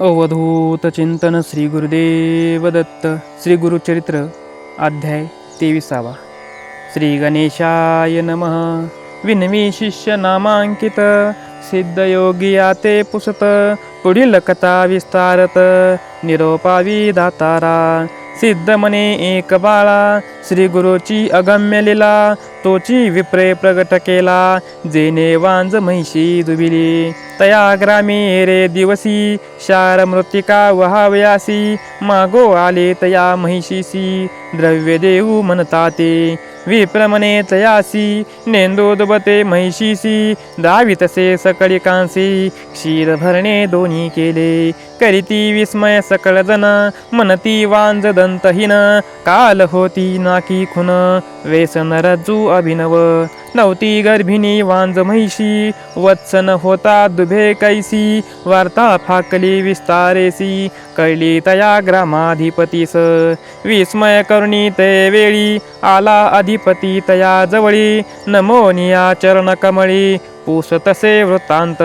अवधूत चिंतन श्री गुरुदेव दत्त श्री गुरुचरित्र अध्याय तेविसावा. श्री गणेशाय नमः. विनवी शिष्य नामांकित. सिद्धयोगी ते पुसत. पुढील कथा विस्तारत. निरोपावी दातारा सिद्ध मने एक बाळा श्री गुरुची अगम्य लिला तोची विप्रे प्रगट केला जेने वांज म्हैशी दुबिली. तया ग्रामी रे दिवसी शार मृत्तिका वहावयासी मागो आले तया महिषीसी द्रव्य देऊ म्हणता ते. विप्रमणे तयासी नेंदोदबते महिषीसी दावितसे सकळी कांसी क्षीर भरणे दोन्ही केले. करीती विस्मय सकळ जन मनती वांज दंतहीन काल होती नाकी खुन वेसन रज्जू अभिनव. नवती गर्भिणी वांज म्हैशी वत्सन होता दुभे कैसी वार्ता फाकली विस्तारेसी कळली तया ग्रामाधिपतीस. विस्मय करुणी ते वेळी आला अधिपती तया जवळी नमोनिया चरण कमळी पुसतसे वृत्तांत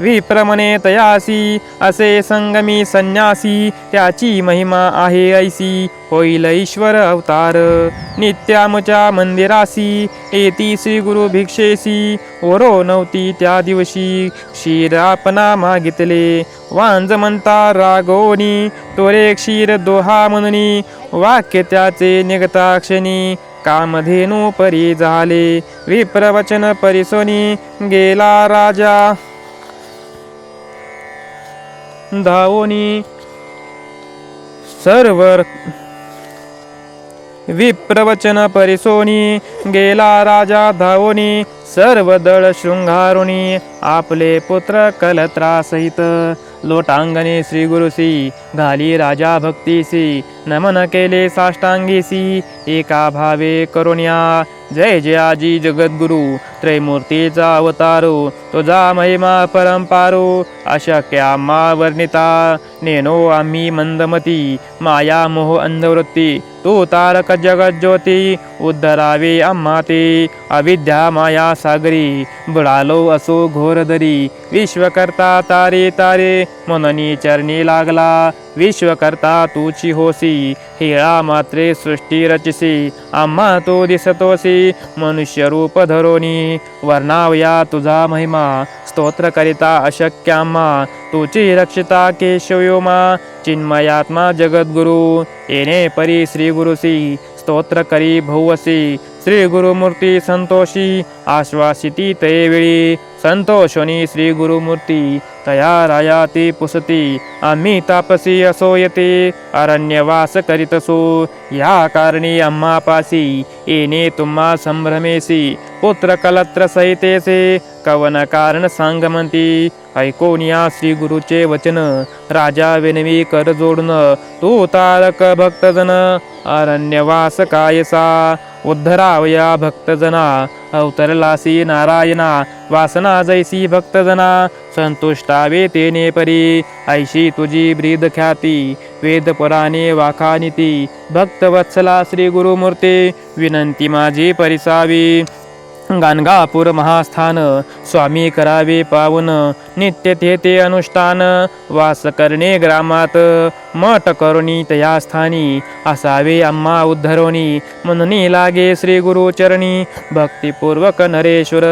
विप्रमणे तयासी असे संगमी संन्यासी त्याची महिमा आहे ऐसी होईल ईश्वर अवतार। नित्यामच्या मंदिरासी येती श्री गुरु भिक्षेसी वरो नव्हती त्या दिवशी। क्षीर आपणा मागितले वांज म्हणता रागोनी तोरे क्षीर दोहा म्हणून वाक्य त्याचे निगता क्षणी। कामधेनू परी झाले. विप्रवचन परिसोनी गेला राजा. धावोनी सर्वर. विप्रवचन परिसोनी गेला राजा. धावोनी सर्व दळ शृंगारुणी आपले पुत्र कलत्रासहित लोटांगणे श्री गुरुसी घाली राजा भक्तीसी नमन केले साष्टांगीसी एका भावे करुण्या। जय जय आजी जगद्गुरु त्रैमूर्तीचा अवतारो तुझा महिमा परंपारो अशक्या मा वर्णिता नेनो आम्ही मंदमती माया मोह अंधवृत्ती तू तारक जगज्योती उद्धरावे आम्हा ते अविद्या माया सागरी बुडालो असो घोरदरी विश्वकर्ता तारे तारे मननी चरणी लागला विश्वकर्ता तूची होसी हेळा मात्रे सृष्टी रचसी आम्हा तो दिसतोसी मनुष्य रूप धरोनी वर्णावया तुझा महिमा स्तोत्र करिता अशक्य आम्हा तुची रक्षिता केशवयोमा चिन्मयात्मा जगद्गुरु येणे परी श्री गुरुसी स्तोत्र करी भौवसी श्री गुरुमूर्ती संतोषी आश्वासिती ते वेळी संतोषणी श्री गुरुमूर्ती तया रायाती पुसती आम्ही तापसी असो येते अरण्यवास करीतसो या कारणी अम्मापासी येणे तुम्हा संभ्रमेसी पुत्र कलत्र सहितेसे कवन कारण सांग म्हणती ऐकोनिया श्री गुरुचे वचन राजा विनवी कर जोडन तू तारक भक्तजन अरण्यवास कायसा उद्धरावया भक्तजना अवतरलासी नारायणा वासना जैसी भक्तजना संतुष्टावे तेने परी ऐशी तुझी ब्रीद ख्याती वेद पुराणे वाखानिती भक्तवत्सला श्री गुरुमूर्ते विनंती माझी परिसावी. गाणगापूर महास्थान स्वामी करावे पावन नित्य ते अनुष्ठान वास करणे ग्रामात. मठ करुणी तया स्थानी असावे अम्मा उद्धरोनी म्हणून लागे श्री गुरु चरणी भक्तिपूर्वक नरेश्वर.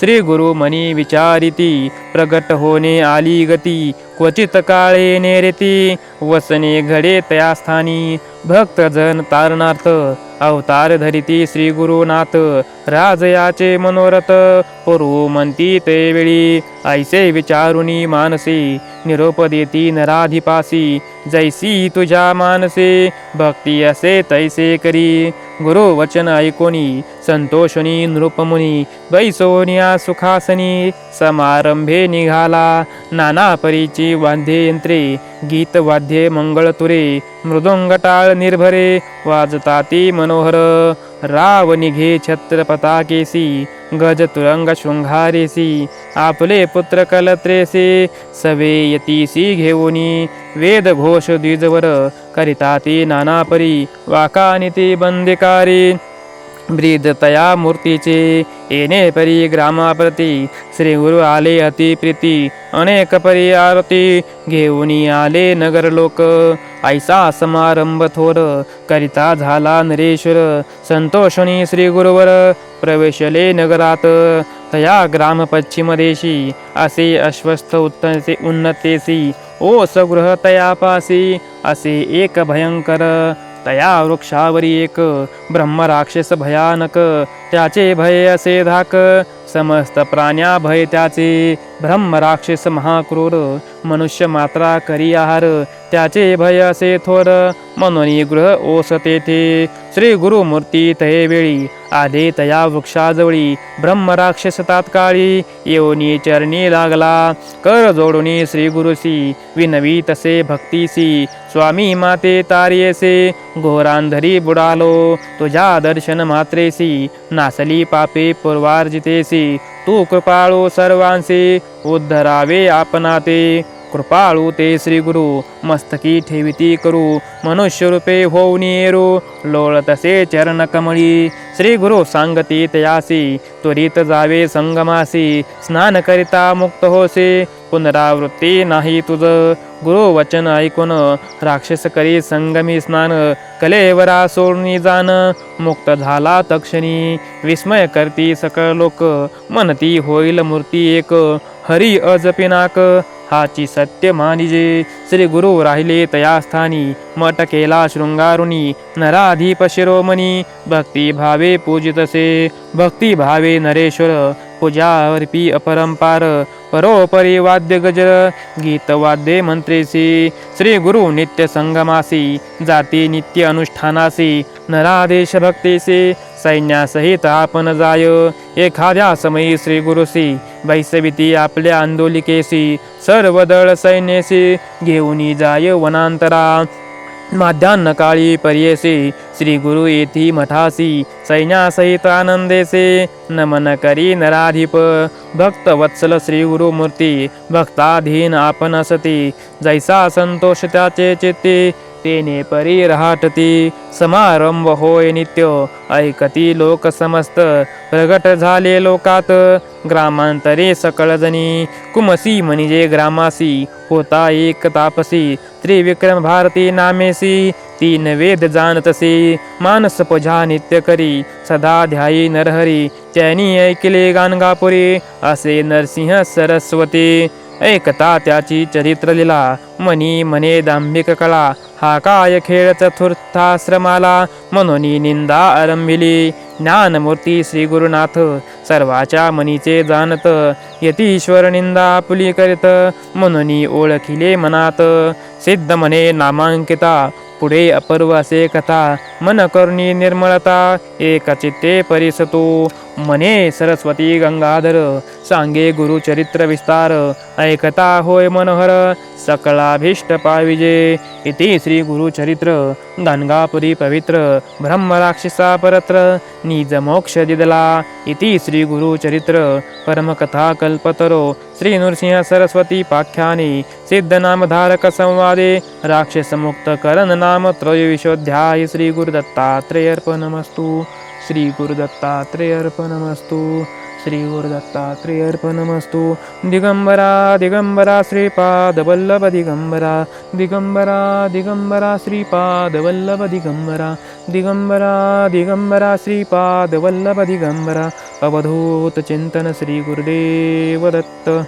श्री गुरु मनी विचारिती प्रगट होणे आली गती. क्वचित काळे नेरेती वसने घडे तया स्थानी. भक्तजन तारणार्थ अवतार धरिती श्री गुरुनाथ. राजयाचे मनोरथ पुरु म्हणती ते वेळी ऐसे विचारुनी मानसी निरोप देती नराधिपासी जैसी तुझ्या मानसे भक्ती असे तैसे करी गुरु वचन ऐकोनी संतोषणी नृपमुनी बैसोनिया सुखासनी समारंभे निघाला नाना परीची वाद्ये यंत्रे गीत वाद्ये मंगळतुरे मृदुंगटाळ निर्भरे वाजताती मनोहर राव निघे छत्रपताकेसी गज तुरंग शृंगारेसी आपले पुत्र कलत्रेसी सवे यतीसी घेऊनी वेद घोष द्विजवर करिता ती नानापरी वाकानिती बंदिकारी ब्रीदतया मूर्तीचे येणे परी ग्रामाप्रती श्री गुरु आले अति प्रीती अनेक परी आरती। घेऊन आले नगर लोक ऐसा समारंभ थोर करिता झाला नरेश्वर संतोषणी श्री गुरुवर प्रवेशले नगरात। तया ग्राम पश्चिम देशी असे अश्वस्थ उत्तसे उन्नतेसी ओ सगृह तयापासी असे एक भयंकर तया वृक्षावरी एक ब्रह्मराक्षस भयानक. त्याचे भय असे धाक समस्त प्राण्या भय त्याचे. ब्रह्मराक्षस महाक्रूर मनुष्य मात्रा करी आहार त्याचे भय असे थोर म्हणून गृह ओस तेथे श्री गुरुमूर्ती तये वेळी आधे तया वृक्षाजवळी. ब्रह्म राक्षस तात्काळी येऊनी चरणी लागला. कर जोडुनी श्री गुरुसी विनवी तसे भक्तीसी स्वामी माते तारियेसे घोरांधरी बुडालो. तुझ्या दर्शन मात्रेसी नासली पापे पूर्वार्जितेसी तू कृपाळू सर्वांसी उद्धरावे आपणाते. कृपाळू ते श्री गुरु मस्तकी ठेविती करू मनुष्य रूपे होऊन येरू लोळ तसे चरण कमळी. श्री गुरु सांगती तयासी त्वरित जावे संगमासी स्नान करिता मुक्त होसे पुनरावृत्ती नाही तुझ. गुरु वचन ऐकून राक्षस करी संगमी स्नान कलेवरा सोडणी जाण मुक्त झाला तक्षणी. विस्मय करती सकळ लोक म्हणती होईल मूर्ती एक हरी अजपिनाक हाची सत्य मानिजे। श्री गुरु राहिले तया स्थानी मठ केला शृंगारुणी नराधीप शिरोमणी। भक्ती भावे पूजितसे भक्ती भावे नरेश्वर। पूजा अर्पी अपरंपार परोपरी वाद्य गजर। गीत वाद्ये मंत्रेसी श्री गुरु नित्य संगमासी जाती नित्य अनुष्ठानासी नरादेश भक्तीसी। सैन्यासहित आपण जाय एखाद्या समयी श्री गुरुसी। वैसविती आपल्या आंदोलिकेसी सर्व दळ सैन्यसी घेऊन जाय वनांतरा. माध्यान्न काळी पर्येसे श्री गुरु येथी मठासी सैन्यासहित आनंदेसे नमन करी नराधिप. भक्त वत्सल श्री गुरुमूर्ती भक्ताधीन आपण असती. जैसा संतोष त्याचे चित्ते तेने परी रहाटती. समारंभ होय नित्य ऐकती लोक समस्त. प्रगट झाले लोकात ग्रामांतरे सकळजणी कुमसी म्हणजे ग्रामासी होता एक तापसी। त्रिविक्रम भारती नामेसी तीन वेद जाणतसी मानस पुझा नित्य करी सदा ध्यायी नरहरी। त्यांनी ऐकले गाणगापुरी असे नरसिंह सरस्वती। ऐकता त्याची चरित्र लिला मनी मने दांभिक कळा हा काय खेळ चतुर्थाश्रमाला म्हणून निंदा आरंभिली। ज्ञानमूर्ती श्री गुरुनाथ सर्वाच्या मनीचे जाणत यतीश्वर निंदा आपुली करीत म्हणून ओळखिले मनात. सिद्ध मने नामांकिता पुढे अपर्व असे कथा मन करुणी निर्मळता एक चित्ते परिसतो. मने सरस्वती गंगाधर सांगे गुरुचरित्र विस्तार ऐकता होय मनोहर सकलाभीष्ट पाविजे इति श्री गुरुचरित्र गाणगापुरी पवित्र ब्रह्मराक्षसा परत्र निज मोक्ष दिदला इति श्री गुरुचरित्र परमकथा कल्पतरो श्री नृसिंह सरस्वती पाख्याने सिद्धनामधारक संवादे राक्षसमुक्त करण नाम त्रयोविशोध्याय श्री गुरुदत्तात्रेयर्पणमस्तु श्री गुरुदत्तात्रेयर्पणमस्तु श्री गुरुदत्तात्रेय अर्पणमस्तु दिगंबरा दिगंबरा श्रीपाद वल्लभ दिगंबरा। दिगंबरा दिगंबरा श्रीपाद वल्लभ दिगंबरा। दिगंबरा दिगंबरा श्रीपाद वल्लभ दिगंबरा। अवधूत चिंतन श्री गुरुदेव दत्त।